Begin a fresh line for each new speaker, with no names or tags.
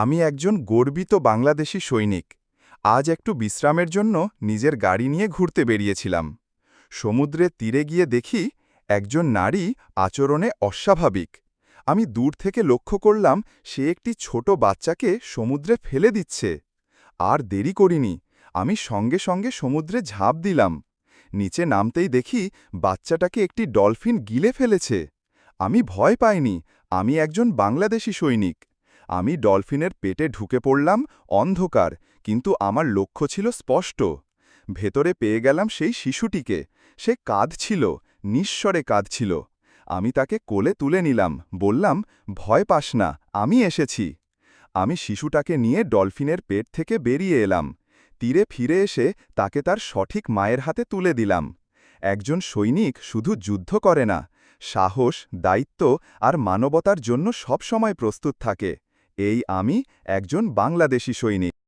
আমি একজন গর্বিত বাংলাদেশি সৈনিক। আজ একটু বিশ্রামের জন্য নিজের গাড়ি নিয়ে ঘুরতে বেরিয়েছিলাম। সমুদ্রের তীরে গিয়ে দেখি একজন নারী আচরণে অস্বাভাবিক। আমি দূর থেকে লক্ষ্য করলাম সে একটি ছোট বাচ্চাকে সমুদ্রে ফেলে দিচ্ছে। আর দেরি করিনি, আমি সঙ্গে সঙ্গে সমুদ্রে ঝাঁপ দিলাম। নিচে নামতেই দেখি বাচ্চাটাকে একটি ডলফিন গিলে ফেলেছে। আমি ভয় পাইনি, আমি একজন বাংলাদেশি সৈনিক। আমি ডলফিনের পেটে ঢুকে পড়লাম অন্ধকার, কিন্তু আমার লক্ষ্য ছিল স্পষ্ট। ভেতরে পেয়ে গেলাম সেই শিশুটিকে। সে কাঁদছিল, নিঃস্বরে কাঁদছিল। আমি তাকে কোলে তুলে নিলাম, বললাম, ভয় পাস না, আমি এসেছি। আমি শিশুটাকে নিয়ে ডলফিনের পেট থেকে বেরিয়ে এলাম। তীরে ফিরে এসে তাকে তার সঠিক মায়ের হাতে তুলে দিলাম। একজন সৈনিক শুধু যুদ্ধ করে না, সাহস, দায়িত্ব আর মানবতার জন্য সবসময় প্রস্তুত থাকে। এই আমি একজন বাংলাদেশি সৈনিক।